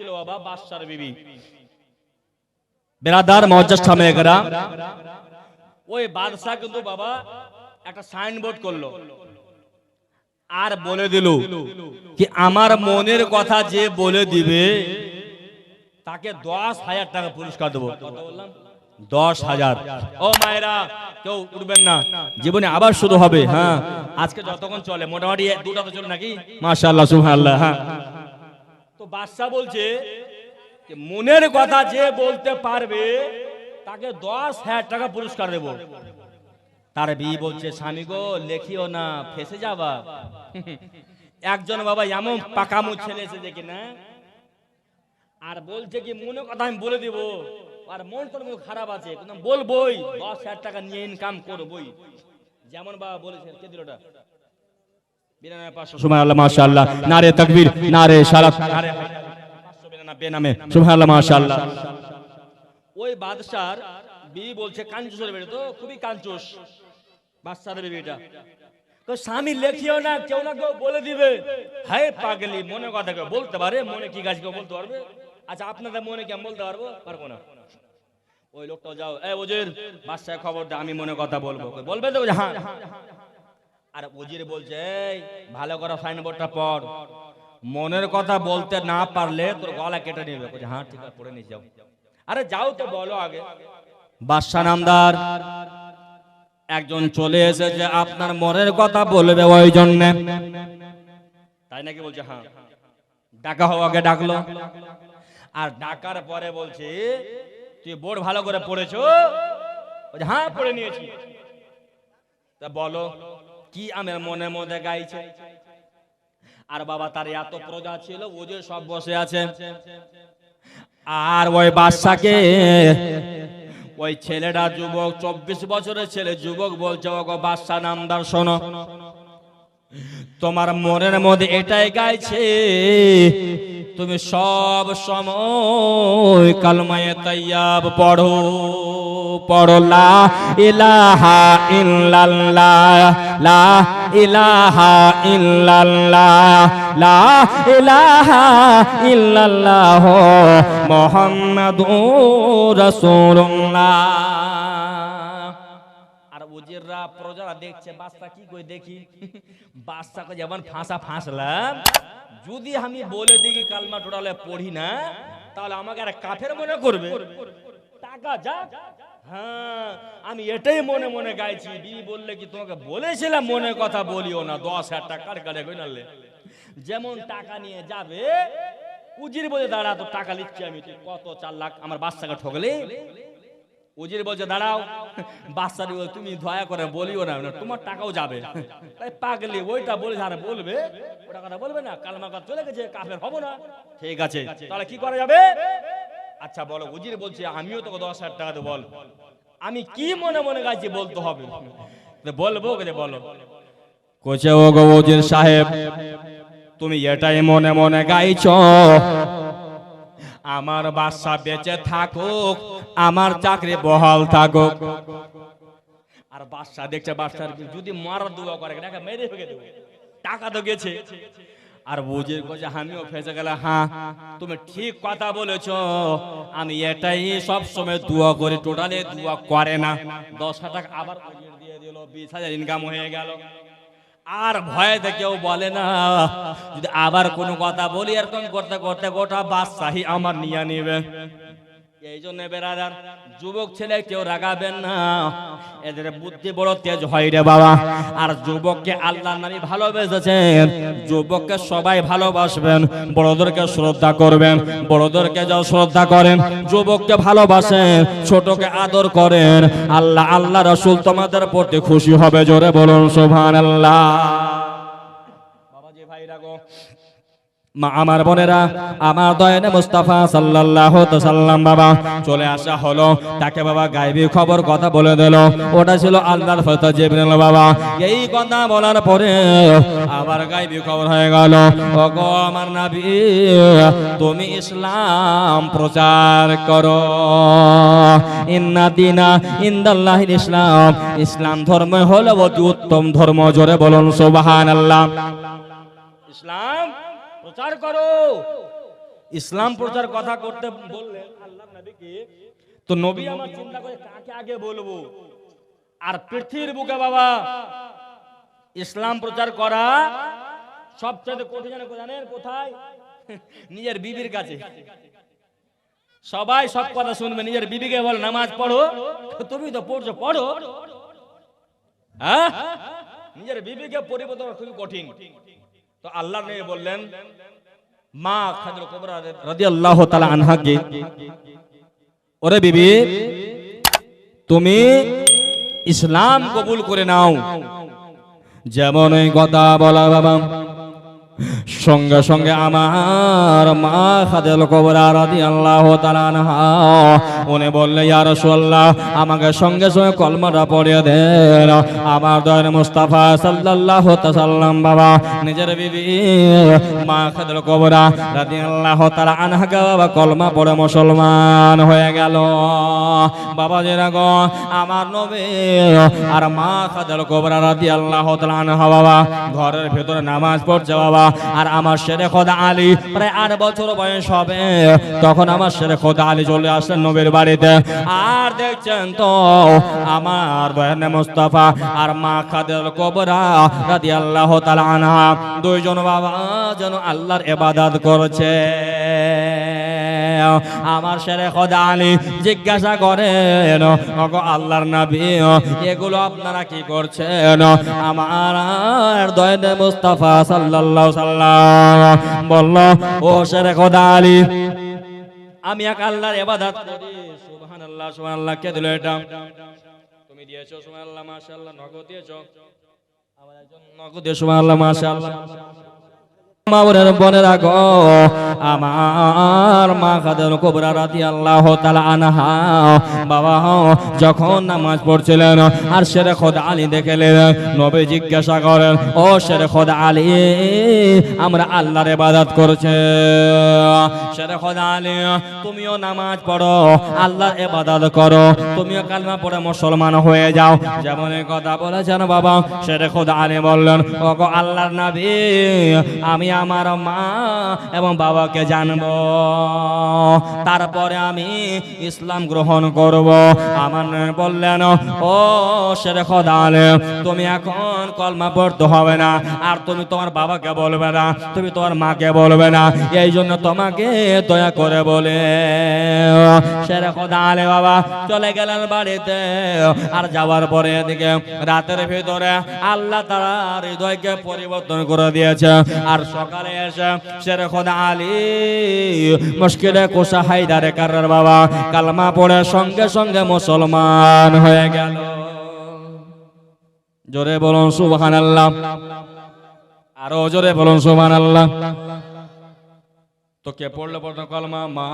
ছিল বাবা বাদশার বিবি। বেরাদার ওই কিন্তু বাবা একটা সাইনবোর্ড করল। আর বলে দিল কি আমার মনের কথা যে বলে দিবে, তাকে দশ হাজার টাকা পুরস্কার দেবো। দশ হাজার। ও মায়েরা, কেউ উঠবেন না। জীবনে আবার শুরু হবে হ্যাঁ। আজকে যতক্ষণ চলে, মোটামুটি দুটা তো চলে নাকি? মাশাআল্লাহ, সুবহানাল্লাহ হ্যাঁ। তো বাদশা বলছে যে, মনের কথা যে বলতে পারবে, তাকে দশ হাজার টাকা পুরস্কার দেব। তার বি বলছে, স্বামী গো, লেখিও না, ফেসে যাবা। একজন বাবা এমন পাকামু ছেলে এসে দেখি, না। আর বলছে কি মনে কথা আমি বলে দিব। আর মন তোর মুখ খারাপ আছে, বলবই, দশ হাজার টাকা নিয়ে ইনকাম করবই। যেমন বাবা বলেছেন কে দিল ওটা বিরানব্বই মাশাআল্লাহ। নারে তাকবীর নারে সালাত। নারে পাঁচশো সুবহানাল্লাহ মাশাআল্লাহ। ওই বাদশার বিবি বলছে কাঞ্চুসের তো খুবই কাঞ্চুস। বাদশার বিবিটা। তো স্বামী লেখিও না কেউ না কেউ বলে দিবে। হায় পাগলি মনে কথা কেউ বলতে পারে মনে কি গাছ কেউ বলতে পারবে? আচ্ছা আপনাদের মনে কি আমি বলতে পারব? পারব না। ওই লোকটা যাও। এ ওজির বাদশাহ খবর দে আমি মনে কথা বলব। বলবে তো হ্যাঁ। আর উজির বলছে, এই, ভালো করে সাইনবোর্ডটা পড়। মনের কথা বলতে না পারলে তোর গলা কেটে নেবে। হ্যাঁ ঠিক আছে, পড়ে নিয়ে যাও। আরে যাও তো, বলো আগে। বাদশাহ নামদার একজন চলে এসেছে, আপনার মনের কথা বলবে ওই জন্য। তাই নাকি বলছে হ্যাঁ ডাকা হওয়াকে ডাকলো। আর ডাকার পরে বলছে, তুই বোর্ড ভালো করে পড়েছো? হ্যাঁ পড়ে নিয়েছি। তা বলো কি আমার মনে মধ্যে গাইছে? আর বাবা তার এত প্রজা ছিল, ও যে সব বসে আছে। আর ওই বাদশাকে, ওই ছেলেটা যুবক, চব্বিশ বছরের ছেলে যুবক বলছে ও গো বাদশা, নামদার শোনো। তোমার মনের মধ্যে এটাই গাইছে, তুমি সব সময় কালমায়ে তাইয়াব পড়ো। পড়ো লা ইলাহা ইল্লাল্লাহ, লা ইলাহা ইল্লাল্লাহ, লা ইলাহা ইল্লাল্লাহ মুহাম্মাদুর রাসূলুল্লাহ। আর উজিররা প্রজারা দেখছে, বাচ্চা কি করে দেখি? বাচ্চাকে যেমন ফাঁসা ফাঁসলাম। যদি আমি বলে দিই কালমা টোটালে পড়ি না, তাহলে আমাকে আর কাফের মনে করবে। টাকা যা। হ্যাঁ আমি এটাই মনে মনে গাইছি। বিবি বললে কি তোমাকে বলেছিলাম মনে কথা বলিও না? দশ হাজার টাকার কাটে নালে? যেমন টাকা নিয়ে যাবে উজির বলে দাঁড়া তো টাকা লিখছি আমি কত চার লাখ? আমার বাচ্চাকে ঠকলে উজির বলছে দাঁড়াও। বাচ্চারি বলে, তুমি দয়া করে বলিও না তোমার টাকাও যাবে। তাই পাগলি ওইটা বলে যারা বলবে ওটা কথা বলবে না কালমা কথা চলে গেছে কাফের হব না। ঠিক আছে তাহলে কি করা যাবে? আচ্ছা বলো উজির বলছে আমিও তোকে দশ হাজার টাকা দেবো বল। আমি কি মনে মনে গাইছি বলতে হবে। বলব কে বলো। কোচে ও গো উজির সাহেব তুমি এটাই মনে মনে গাইছ। আমার বাচ্চা বেঁচে থাকুক আমার চাকরি বহাল থাকুক। আর বাচ্চা দেখছে বাচ্চার যদি মারার দুয়া করে টাকা মেরে ফেলে দেবো। টাকা তো গেছে। আর বুঝে কাছে আমিও ফেসে গেলে হ্যাঁ তুমি ঠিক কথা বলেছ। আমি এটাই সব সময় দোয়া করি, টোটালে দোয়া করে না। দশ হাজার আবার দিয়ে দিল, বিশ হাজার ইনকাম হয়ে গেল। আর ভয়েতে কেউ বলে না, যদি আবার কোনো কথা বলি, এরকম করতে করতে গোটা বাদশাহী আমার নিয়ে নিবে। এই জন্য বেড়াদার, যুবক ছেলে কেউ রাগাবেন না। এদের বুদ্ধি বড় তেজ হয় রে বাবা। আর যুবককে আল্লাহ নামে ভালোবেসেছেন। যুবককে সবাই ভালোবাসবেন। বড়দেরকে শ্রদ্ধা করবেন। বড়দেরকে যা শ্রদ্ধা করেন। যুবককে ভালোবাসেন। ছোটকে আদর করেন। আল্লাহ আল্লাহ রসুল তোমাদের প্রতি খুশি হবে। জোরে বলুন সোভান আল্লাহ আমার বোনেরা, আমার দয়নে মুস্তাফা সাল্লাল্লাহু সাল্লাম বাবা, চলে আসা হলো। তাকে বাবা গাইবি খবর কথা বলে দিল। ওটা ছিল আল্লাহর ফত জিবরিল বাবা। এই কথা বলার পরে আবার গাইবি খবর হয়ে গেল। ওগো আমার নবী, তুমি ইসলাম প্রচার করো। ইন্না দিনা ইন্দাল্লাহিল ইসলাম। ইসলাম ধর্ম হলো অতি উত্তম ধর্ম, জোরে বলুন সুবহানাল্লাহ। ইসলাম প্রচার করো। ইসলাম প্রচার কথা করতে বললেন আল্লাহ নবীকে, তো নবী আমার চিন্তা করে কাকে আগে বলব? আর পৃথিবীর বুকে বাবা, ইসলাম প্রচার করা সবচেয়ে কঠিন জানেন কোথায়? নিজের বিবির কাছে। সবাই সব কথা শুনবে, নিজের বিবিকে বল, নামাজ পড়ো। তুমি তো পড়ছো, পড়ো। হ্যাঁ? নিজের বিবিকে পরিবর্তন খুবই কঠিন। তো আল্লাহ নিয়ে বললেন, মা খাদুল কুবরা রাদিয়াল্লাহু তাআলা আনহাকে, ওরে বিবি, তুমি ইসলাম কবুল করে নাও। যেমন কথা বলা বাবা সঙ্গে সঙ্গে আমার মা খাদেল কবরা রাদি আল্লাহ উনি বললে, ইয়া রাসূলুল্লাহ, আমাকে সঙ্গে সঙ্গে কলমাটা পড়িয়ে দেন আমার দয়ের মুস্তাফা সাল্লাল্লাহু সাল্লাম বাবা, নিজের বিবি, মা খাদেল কবরা রাদি আল্লাহ তালা আনহাকে বাবা কলমা পড়ে মুসলমান হয়ে গেল। বাবা যেরকম আমার নবী আর মা খাদেল কবরা রাদি আল্লাহ তালা আনহা বাবা, ঘরের ভেতরে নামাজ পড়ছে বাবা আর আমার শেরে খোদা আলী প্রায় আট বছর বয়স হবে। তখন আমার শেরে খোদা আলী চলে আসলেন নবীর বাড়িতে। আর দেখছেন তো আমার বয়ানে মুস্তফা আর মা খাদের কবরা রাদি আল্লাহ তালা আনহা। দুইজন বাবা যেন আল্লাহর এবাদাত করছে। আমার শেরে খোদা আলী জিজ্ঞাসা করেন, ওগো আল্লাহর নবী, এগুলো আপনারা কি করছেন? আমার দয়নে মুস্তাফা সাল্লাল্লাহু সাল্লাম বলল, ও শেরে খোদা আলী, আমি এক আল্লাহর ইবাদত করি। সুবহানাল্লাহ সুবহানাল্লাহ, কে দিল এটা? তুমি দিয়েছ, সুবহানাল্লাহ, মাশাআল্লাহ, নগদ দিয়েছ। আমার একজন নগদ দিয়ে সুবহানাল্লাহ, মাশাআল্লাহ। মাওরের বনের আগো, আমার মা খাদের কোবরা রাতি আল্লাহ তালা আনহা, বাবা, যখন নামাজ পড়ছিলেন আর খোদ আলী নবী জিজ্ঞাসা করেন, ও খোদ আলী, আমরা আল্লাহর ইবাদত করছে। সেরে খোদ আলী, তুমিও নামাজ পড়ো, আল্লাহর ইবাদত করো, তুমিও কালমা পড়ে মুসলমান হয়ে যাও। যেমন কথা বলেছেন বাবা সেরে খোদ আলী বললেন ও আল্লাহর নবী, আমি আমার মা এবং বাবাকে জানব। তারপরে আমি ইসলাম গ্রহণ করব। আমার বললেন, ও শেরে খোদালে, তুমি এখন কলমা পড়তে হবে না, আর তুমি তোমার বাবাকে বলবে না, তুমি তোমার মাকে বলবে না। এই জন্য তোমাকে দয়া করে বলে, শেরে খোদালে বাবা, চলে গেলেন বাড়িতে। আর যাওয়ার পরে এদিকে রাতের ভিতরে আল্লাহ তারা হৃদয়কে পরিবর্তন করে দিয়েছে। আর সকালে এসে শেরে খোদা আলী, মুশকিলে কোষা হাইদারে কারার বাবা, কালমা পড়ে সঙ্গে সঙ্গে মুসলমান হয়ে গেল। জোরে বলুন সুবহান আল্লাহ আরও জোরে বলুন সুবহান আল্লাহ তো কে পড়লে পড়ল কলমা, মা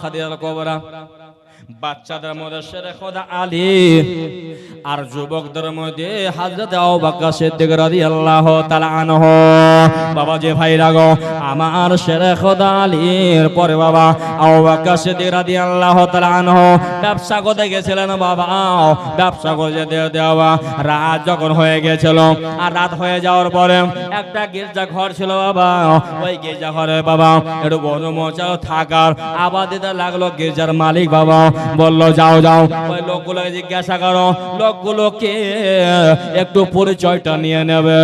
খাদিয়াল কবরা। বাচ্চাদের মধ্যে শেরে খোদা আলী, আর যুবকদের মধ্যে হাজরত আবু বকর সিদ্দিক তাআলা আনহু। বাবা যে ভাই রাগো আমার শেরে খোদা আলীর পরে বাবা আবু বকর সিদ্দিক রাদিয়াল্লাহু তাআলা আনহু ব্যবসা করতে বাবা, ব্যবসা করে যেতে দেওয়া। রাত যখন হয়ে গেছিল, আর রাত হয়ে যাওয়ার পরে একটা গির্জা ঘর ছিল বাবা, ওই গির্জা ঘরে বাবা, একটু মজা থাকার আবার দিতে লাগল গির্জার মালিক বাবা। বলল, যাও যাও। ওই লোকগুলোকে জিজ্ঞাসা করো, লোকগুলোকে একটু পরিচয়টা নিয়ে নেবে।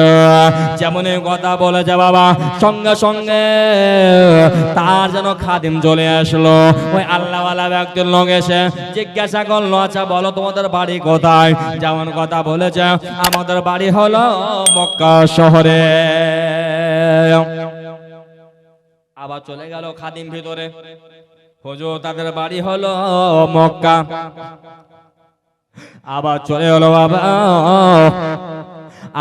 যেমন এই কথা বলেছে বাবা, সঙ্গে সঙ্গে তার যেন খাদিম চলে আসলো। ওই আল্লাহওয়ালা ব্যক্তির লোক এসে জিজ্ঞাসা করল আচ্ছা বলো তোমাদের বাড়ি কোথায়? যেমন কথা বলেছে, আমাদের বাড়ি হলো মক্কা শহরে। আবার চলে গেল খাদিম ভিতরে। হুজুর, তাদের বাড়ি হলো মক্কা। আবার চলে হলো বাবা।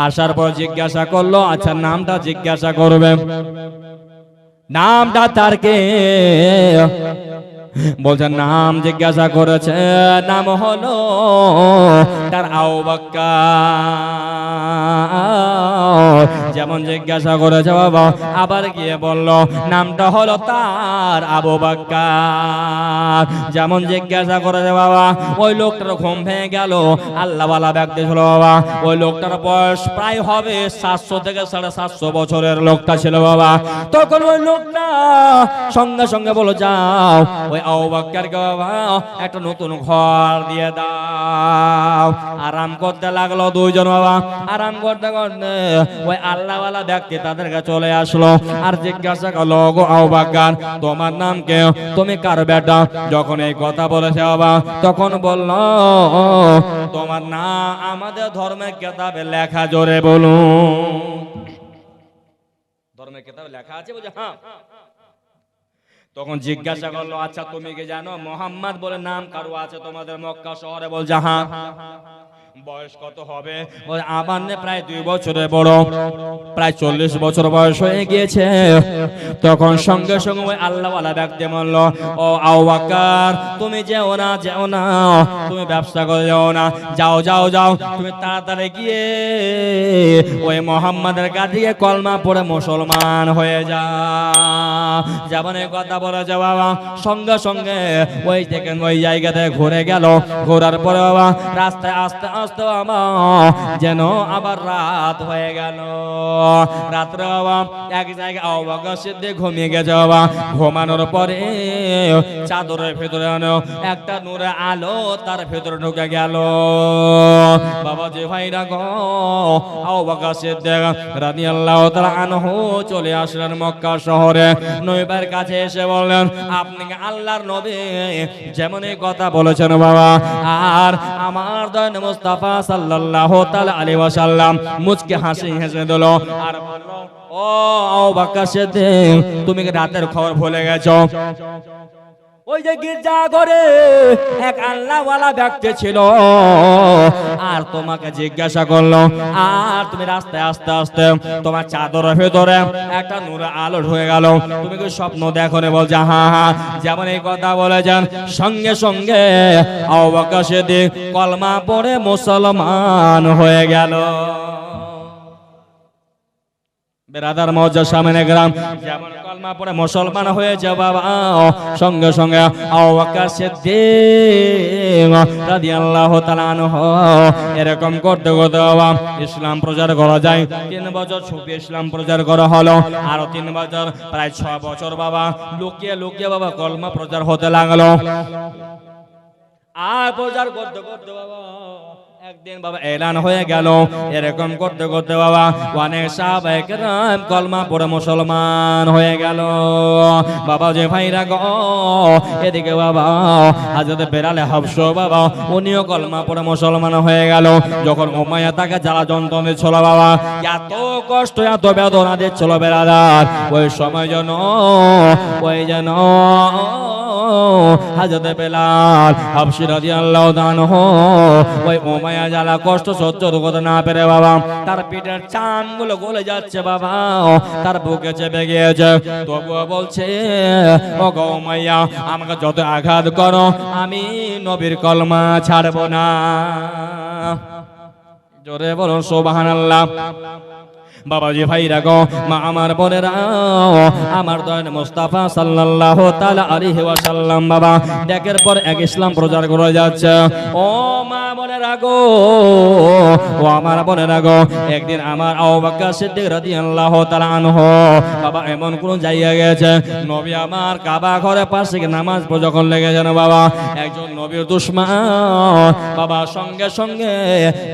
আসার পর জিজ্ঞাসা করল আচ্ছা নামটা জিজ্ঞাসা করবে? নামটা তার কে? বলছে নাম জিজ্ঞাসা করেছে, নাম হলো তার আউ বাক্কা যেমন জিজ্ঞাসা করেছে, বাবা, আবার গিয়ে বলল, নামটা হলো তার আবু বাক্কার। যেমন জিজ্ঞাসা করেছে, বাবা, ওই লোকটার ঘুম ভেঙে গেল। আল্লাহওয়ালা ব্যক্তি ছিল, বাবা, ওই লোকটার বয়স প্রায় হবে সাতশো থেকে সাড়ে সাতশো বছরের লোকটা ছিল, বাবা। তখন ওই লোকটা সঙ্গে সঙ্গে বলো যাও আবাক্কারকে বাবা একটা নতুন ঘর দিয়ে দাও। আরাম করতে লাগল দুইজন বাবা। আরাম করতে করতে ওই আল্লাহওয়ালা ব্যক্তি তাদেরকে চলে আসলো আর জিজ্ঞাসা করল গো আবাক্কার তোমার নাম কে? তুমি কার বেটা? যখন এই কথা বলেছে বাবা, তখন বলল, তোমার না, আমাদের ধর্মের কেতাবে লেখা জোরে বলুন। ধর্মের কেতাবে লেখা আছে বলছে হ্যাঁ। তখন জিজ্ঞাসা করল আচ্ছা তুমি কি জানো, মোহাম্মদ বলে নাম কারও আছে তোমাদের মক্কা শহরে? হা হ্যাঁ। বয়স কত হবে? বলে, আমার প্রায় দুই বছরের বড়। প্রায় চল্লিশ বছর বয়স হয়ে গিয়েছে। তখন সঙ্গে সঙ্গে ওই আল্লাহওয়ালা ব্যক্তি বলল ও আওয়াকার তুমি যেও না যেও না তুমি ব্যবসা করে যাও না। যাও যাও যাও তুমি তাড়াতাড়ি গিয়ে ওই মোহাম্মদের কাছে কলমা পড়ে মুসলমান হয়ে যা। যেমন এই কথা বলেছে বাবা। সঙ্গে সঙ্গে ওই দেখেন ওই জায়গাতে ঘুরে গেল। ঘোরার পরে বাবা রাস্তায় আস্তে আস্তে বাবা যেন আবার রাত হয়ে গেল। রাত্রে এক জায়গায় দিয়ে ঘুমিয়ে গেছে বাবা। ঘুমানোর পরে চাদরের ভেতরে একটা নূরে আলো তার ভেতরে ঢুকে গেল। বাবা, যে ভাইরা গো রানী আল্লাহ চলে আসলেন মক্কা শহরে। নইবার কাছে এসে বললেন, আপনি আল্লাহর নবী? যেমন কথা বলেছেন বাবা। আর আমার দয়ন মুস্তাফা সাল্লাল্লাহু তাআলা আলাইহি ওয়াসাল্লাম মুচকে হাসি হেসে দিল। আর বলল, ও আবাকা সিদ্দিক, তুমি কি রাতের খবর ভুলে গেছো? ওই যে গির্জা করে এক আল্লাহওয়ালা ব্যক্তি ছিল। আর তোমাকে জিজ্ঞাসা করল, আর তুমি রাস্তায় আস্তে আস্তে তোমার চাদরের ভেতরে একটা নূর আলো ঢুকে গেল। তুমি কি স্বপ্ন দেখো রে বলছে হ্যাঁ হ্যাঁ যেমন এই কথা বলেছেন, সঙ্গে সঙ্গে অবকাশে দিক কলমা পড়ে মুসলমান হয়ে গেল। বেরাদার মজ্জা সামনে গ্রাম। যেমন কলমা পড়ে মুসলমান হয়েছে বাবা সঙ্গে সঙ্গে এরকম করতে করতে বাবা, ইসলাম প্রচার করা যায়। তিন বছর ছুপি ইসলাম প্রচার করা হলো। আরও তিন বছর, প্রায় ছ বছর বাবা, লুকিয়ে লুকিয়ে বাবা কলমা প্রচার হতে লাগল। আর প্রচার করতে করতে বাবা একদিন বাবা এলান হয়ে গেল। এরকম করতে করতে বাবা অনেক সাহাবাহাম কলমা পড়ে মুসলমান হয়ে গেল। বাবা যে ভাইরা গ, এদিকে বাবা, হাজরত বেড়ালে হাফস বাবা, উনিও কলমা পড়ে মুসলমান হয়ে গেল। যখন উমাইয়া তাকে জ্বালা যন্ত্রণা দিচ্ছিল বাবা, এত কষ্ট, এত বেদনা দিচ্ছিল বেড়াদার ওই সময় যেন, ওই যেন হাজতে বেলাল হাফসি রাদিয়াল্লাহু তাআলা ওই উমাইয়া জ্বালা কষ্ট সহ্য করতে না পেরে বাবা, তার পিঠের চামগুলো গলে যাচ্ছে বাবা, তার বুকে চেপে গিয়েছে। তবুও বলছে ও গো উমাইয়া, আমাকে যত আঘাত করো, আমি নবীর কলমা ছাড়বো না। জোরে বলুন, সুবহানাল্লাহ। বাবাজি ভাইরা গো, মা আমার বোনেরা, আমার দয়ান মুস্তাফা সাল্লাল্লাহু তাআলা আলাইহি ওয়াসাল্লাম বাবা ডেকের পর এক ইসলাম প্রচার করে যাচ্ছে। ও মা বোনেরা গো, ও আমার বোনেরা গো, একদিন আমার আবু সিদ্দিক রাদিয়াল্লাহু তাআলা আনহু, বাবা এমন কোন জায়গা গেছে, নবী আমার কাবা ঘরে পাশে নামাজ যখন লেগেছেন বাবা? একজন নবীর দুশমন, বাবা সঙ্গে সঙ্গে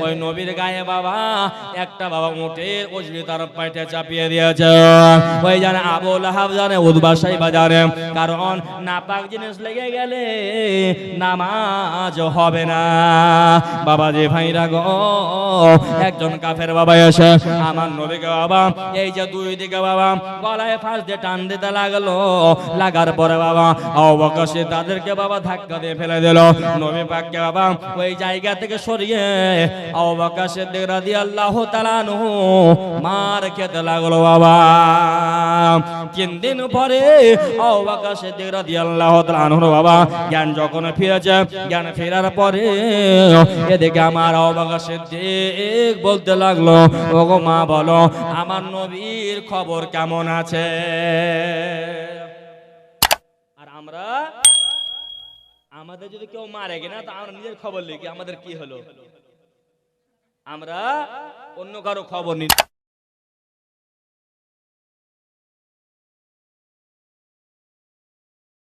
ওই নবীর গায়ে বাবা, একটা বাবা উটের তার পাইতে চাপিয়ে দিয়েছে। ওই জানে আবু লাহাব জানে উদ্বাসাই বাজারে কারণ নাপাক জিনিস লেগে গেলে নামাজ হবে না। বাবা যে ভাইরা গো, একজন কাফের বাবা এসে, আমার নবীকে বাবা, এই যে দুই দিকে বাবা, গলায় ফাঁস দিয়ে টান দিতে লাগল। লাগার পরে বাবা অবকাশে তাদেরকে বাবা ধাক্কা দিয়ে ফেলে দিল। নবী পাককে বাবা, ওই জায়গা থেকে সরিয়ে অবকাশের দিকে রাদি আল্লাহ তালানহু মার খেতে লাগল বাবা। তিন দিন পরে অবাকা সিদ্দিক রাদিয়াল্লাহু তাআলা আনহু বাবা জ্ঞান যখন ফিরেছে, জ্ঞান ফেরার পরে এদিকে আমার অবাকা সিদ্দিক বলতে লাগল, ওগো মা, বলো, আমার নবীর খবর কেমন আছে? আর আমরা, আমাদের যদি কেউ মারে কিনা, তা আমরা নিজের খবর লিখি, আমাদের কি হলো? আমরা অন্য কারও খবর নিই